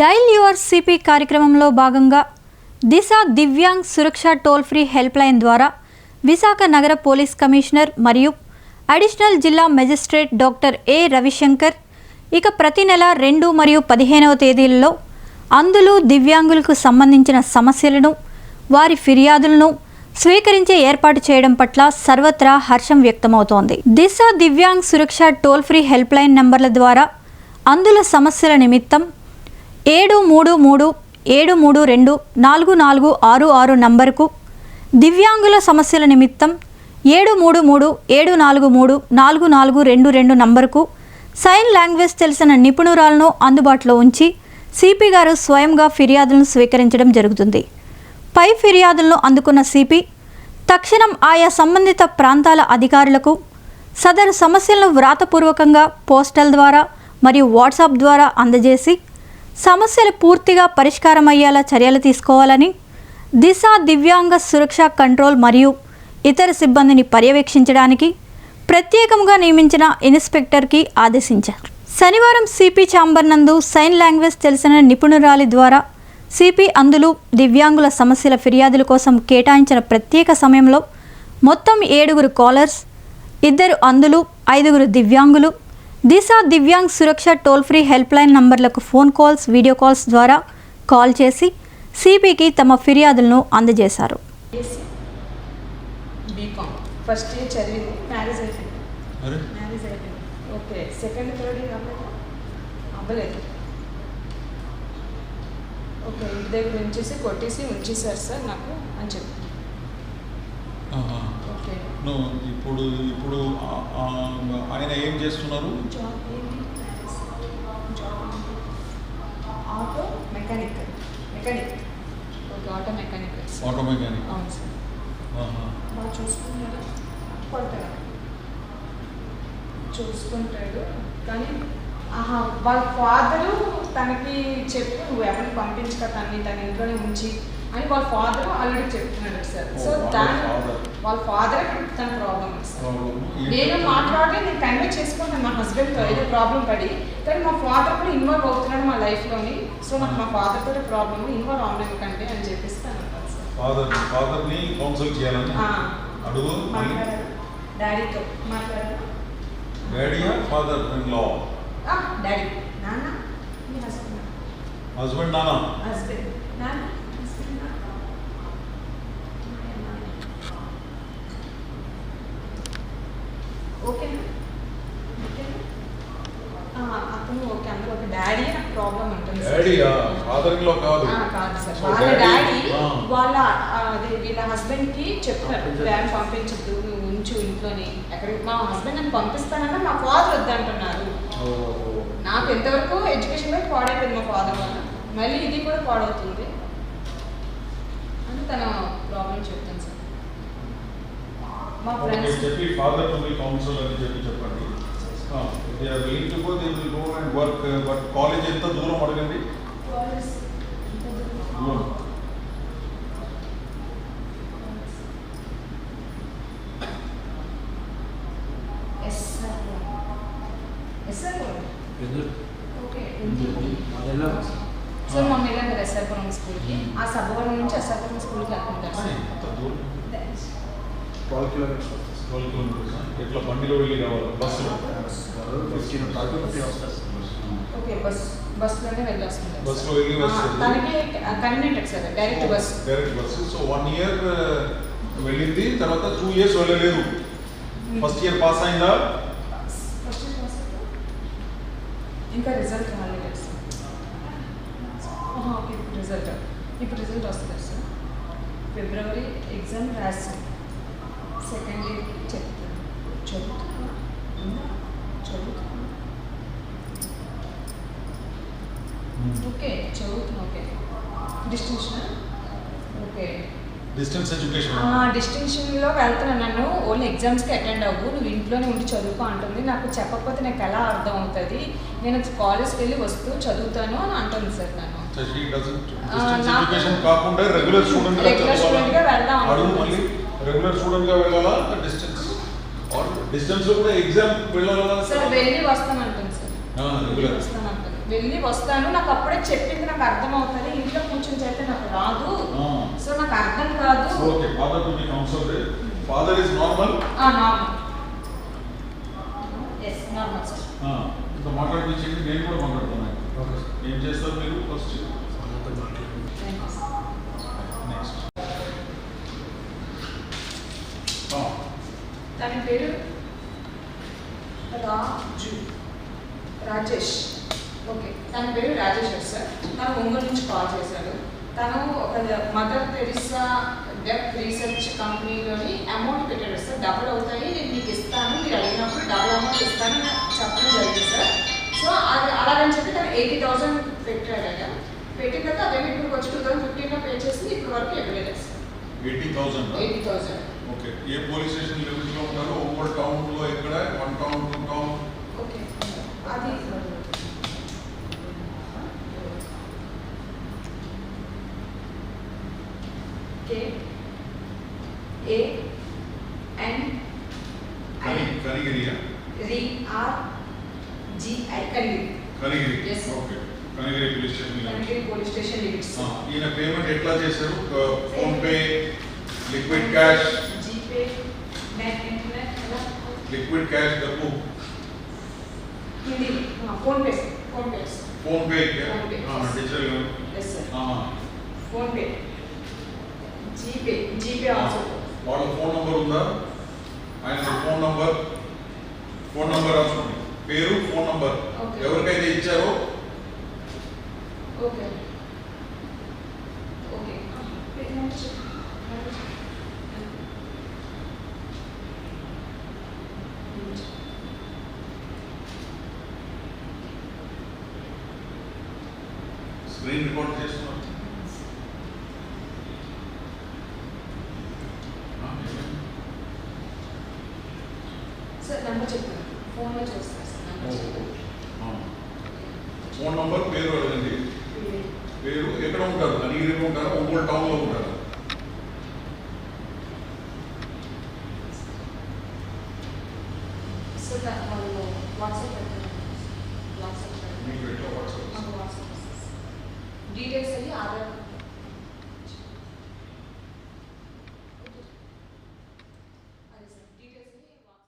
Dial your CP కార్యక్రమంలో భాగంగా Disha Divyang Suraksha toll free help line ద్వారా విశాఖ నగర పోలీస్ కమిషనర్ మరియు అడిషనల్ జిల్లా మెజిస్ట్రేట్ డాక్టర్ ఏ రవిశంకర్ ఇక ప్రతి నెల రెండు మరియు పదిహేనవ తేదీలలో అందులు దివ్యాంగులకు సంబంధించిన సమస్యలను వారి ఫిర్యాదులను స్వీకరించే ఏర్పాటు చేయడం పట్ల సర్వత్రా హర్షం వ్యక్తమవుతోంది. Disha Divyang Suraksha toll free help line నంబర్ల ద్వారా అందుల సమస్యల నిమిత్తం ఏడు మూడు మూడు ఏడు మూడు రెండు నాలుగు నాలుగు ఆరు ఆరు నంబరుకు దివ్యాంగుల సమస్యల నిమిత్తం ఏడు మూడు మూడు ఏడు నాలుగు మూడు నాలుగు నాలుగు రెండు రెండు నంబరుకు సైన్ లాంగ్వేజ్ తెలిసిన నిపుణురాలను అందుబాటులో ఉంచి సిపి గారు స్వయంగా ఫిర్యాదులను స్వీకరించడం జరుగుతుంది. పై ఫిర్యాదులను అందుకున్న సిపి తక్షణం ఆయా సంబంధిత ప్రాంతాల అధికారులకు సదరు సమస్యలను వ్రాతపూర్వకంగా పోస్టల్ ద్వారా మరియు వాట్సాప్ ద్వారా అందజేసి సమస్యలు పూర్తిగా పరిష్కారం అయ్యేలా చర్యలు తీసుకోవాలని దిశ దివ్యాంగ సురక్ష కంట్రోల్ మరియు ఇతర సిబ్బందిని పర్యవేక్షించడానికి ప్రత్యేకంగా నియమించిన ఇన్స్పెక్టర్కి ఆదేశించారు. శనివారం సిపి ఛాంబర్ నందు సైన్ లాంగ్వేజ్ తెలిసిన నిపుణురాలి ద్వారా సిపి అందులు దివ్యాంగుల సమస్యల ఫిర్యాదుల కోసం కేటాయించిన ప్రత్యేక సమయంలో మొత్తం ఏడుగురు కాలర్స్ ఇద్దరు అందులు ఐదుగురు దివ్యాంగులు Disha Divyang Suraksha toll free help line నంబర్లకు phone calls video calls ద్వారా కాల్ చేసి సిపికి తమ ఫిర్యాదులను అందజేశారు. బీకామ్ ఫస్ట్ ఇయర్ చదివింది. మ్యారేజ్ అయిపోయింది. అరే. మ్యారేజ్ అయిపోయింది. ఓకే సెకండ్ థర్డ్ ఇయర్ అవ్వలేదు. అవ్వలేదు. ఓకే ఇంటి దగ్గర ఉంచేసి కొట్టేసి ఉంచేసారు సార్ నాకు అని చెప్పి. ఓకే నువ్వు ఇప్పుడు ఇప్పుడు ఆయన ఏం చేస్తున్నారు? Auto mechanic auto mechanic auto mechanic అవును సార్. బాగా చూసుకుంటాడు. కొడతాడు చూసుకుంటాడు. కానీ ఆహా వాళ్ళ ఫాదరు తనకి చెప్పి నువ్వు ఎవరిని పంపించక తనని తన ఇంట్లోనే ఉంచి అని వాళ్ళ ఫాదర్ ఆల్రెడీ చెప్తున్నాడు సార్. సో దాని. వాళ్ళ ఫాదర్ తన ప్రాబ్లం? నేను మాట్లాడి నేను కన్వే చేసుకుంటాను. మా హస్బెండ్తో ఏదో ప్రాబ్లం పడి కానీ మా ఫాదర్ కూడా ఇన్వాల్వ్ అవుతున్నాడు మా లైఫ్లోని సో నాకు మా ఫాదర్ తోటి ప్రాబ్లమ్ ఇన్వాల్వ్ అవ్వలేదు కంటే అని చెప్పేసి ఫాదర్ ఫాదర్ని కౌన్సిల్ చేయాలని. అడుగు. డాడీతో మాట్లాడారు డాడీయా ఫాదర్ ఇన్ లా డాడీ నాన్న మీ హస్బెండ్ హస్బెండ్ నానా హస్బెండ్ నాన్న హస్బెండ్ నాన్న ఓకేనా అతను ఓకే. అందరూ ఒక డాడీ నాకు ప్రాబ్లం ఉంటుంది కాదు. సార్ So, వాళ్ళ డాడీ ఆ. వాళ్ళ అదే వీళ్ళ హస్బెండ్కి చెప్తారు వ్యాన్ పంపించద్దు నువ్వు ఉంచు ఇంట్లోని. మా హస్బెండ్ నన్ను పంపిస్తానన్నా మా ఫాదర్ వద్దంటున్నారు. నాకు ఎంతవరకు ఎడ్యుకేషన్ పాడైపోయింది మా ఫాదర్ వల్ల. మళ్ళీ ఇది కూడా పాడవుతుంది. అని తన ప్రాబ్లం చెప్తాను సార్ మా ఓకే ఫ్రెండ్స్ చెప్పి ఫాదర్ టు బి కౌన్సిల్ అని చెప్పి చెప్పండి. They are willing to go they will go and work but college ఎంత దూరం అడగండి? దూరం? Yes sir. Yes sir okay so మా మీద ఎస్ఆర్పురం స్కూల్కి ఆ సబ్బవరం నుంచి ఎస్ఆర్పురం స్కూల్కి ఎంత దూరం ట్వెల్వ్ కిలోమీటర్స్ ట్వెల్వ్ కిలోమీటర్స్ ఎట్లా బండిలో వెళ్ళి రావాలి? బస్సులో? ఫిఫ్టీన్ థర్టీ వస్తుంది. ఓకే బస్ బస్సులోనే బస్సులో వెళ్ళి వస్తుంది. తనకి convenient sir direct bus. Direct so one year వెళ్ళింది తర్వాత టూ ఇయర్స్ వెళ్ళలేదు. ఫస్ట్ ఇయర్ పాస్ అయిందా? ఫస్ట్ ఇంకా రిజల్ట్ రాలేదు ఓకే రిజల్ట్ ఇప్పుడు రిజల్ట్ వస్తుంది సార్. ఫిబ్రవరి ఎగ్జామ్ రాసాం సెకండ్ ఇయర్ చెప్తాను. చదువుతున్నా? చదువుతున్నా? ఓకే చదువుతున్నా okay. Distinction? Okay. Distance education. డిస్టింక్షన్లో వెళ్తున్నాను నన్ను. ఓన్లీ ఎగ్జామ్స్కి అటెండ్ అవ్వు. నువ్వు ఇంట్లోనే ఉండి చదువుకో అంటుంది. నాకు చెప్పకపోతే నాకు ఎలా అర్థం అవుతుంది? నేను కాలేజ్కి వెళ్ళి వస్తూ చదువుతాను అని అంటుంది సార్ నన్ను. రెగ్యులర్ స్టూడెంట్గా Regular student గా వెళ్దాం రెగ్యులర్ స్టూడెంట్గా వెళ్ళాలా? డిస్టెన్స్ ఆర్ డిస్టెన్స్లో కూడా ఎగ్జామ్ వెళ్ళాలా? సార్ వెళ్ళి వస్తాను అంటుంది సార్ రెగ్యులర్ వస్తాను అంటుంది వెళ్ళి వస్తాను. నాకు అప్పుడే చెప్పింది నాకు అర్థం అవుతుంది ఇంట్లో కూర్చొని చేస్తే నాకు రాదు. సో నాకు అర్థం కాదు. Okay father to be counsel father is normal normal yes normal sir ఇంత మాట్లాడిపించండి నేను కూడా మాట్లాడుతున్నాను. ఓకే సార్ ఏం చేస్తారు మీరు? తన పేరు? రాజు రాజేష్. ఓకే తన పేరు రాజేశ్వర్ సార్. తను ఒంగోలు నుంచి కాల్ చేశాడు తను ఒక మదర్ తెరిసా డెప్ రీసెర్చ్ కంపెనీలోని అమౌంట్ పెట్టాడు సార్. డబుల్ అవుతాయి నేను మీకు ఇస్తాను మీరు అడిగినప్పుడు డబుల్ అమౌంట్ ఇస్తాను చెప్పడం జరిగింది సార్. సో అది అలాగని చెప్పి తను ఎయిటీ థౌసండ్ పెట్టాడు ఆయన పెట్టిన తర్వాత అదే ఇప్పుడు వచ్చి టూ థౌసండ్ ఫిఫ్టీన్లో పే చేసి ఇప్పుడు వరకు ఇవ్వలేదు sir. Eighty thousand? Eighty thousand. Okay ఏ పోలీస్ స్టేషన్ లిమిట్లో ఉన్నారు ఒంగోలు టౌన్లో ఎక్కడ one town two town okay అది కే ఏ ఎన్ ఐ కని కనిగిరియా రి R G I Kanigiri Kanigiri Yes, sir. Okay Kanigiri police station limit Kanigiri police station limits ఆ, ఈయన పేమెంట్ ఎట్లా చేశారు PhonePe liquid cash GPay net internet ఎలా liquid cash డబ్బు PhonePe PhonePe PhonePe. Digital PhonePe GPay GPay also వాళ్ళ phone number ఉందా? ఆయన phone number phone number రాసుకోండి పేరు ఫోన్ నంబర్. ఎవరికైతే ఇచ్చారో ఓకే స్క్రీన్ రికార్డ్ చేస్తున్నాం. ఫోన్ నంబర్ పేరు అడగండి. పేరు ఎక్కడ ఉంటారు? అడిగిరిలో ఉంటారు? ఒంగోలు టౌన్లో ఉంటారు? వాట్సాప్ వాట్సాప్ डिटेल्स आधा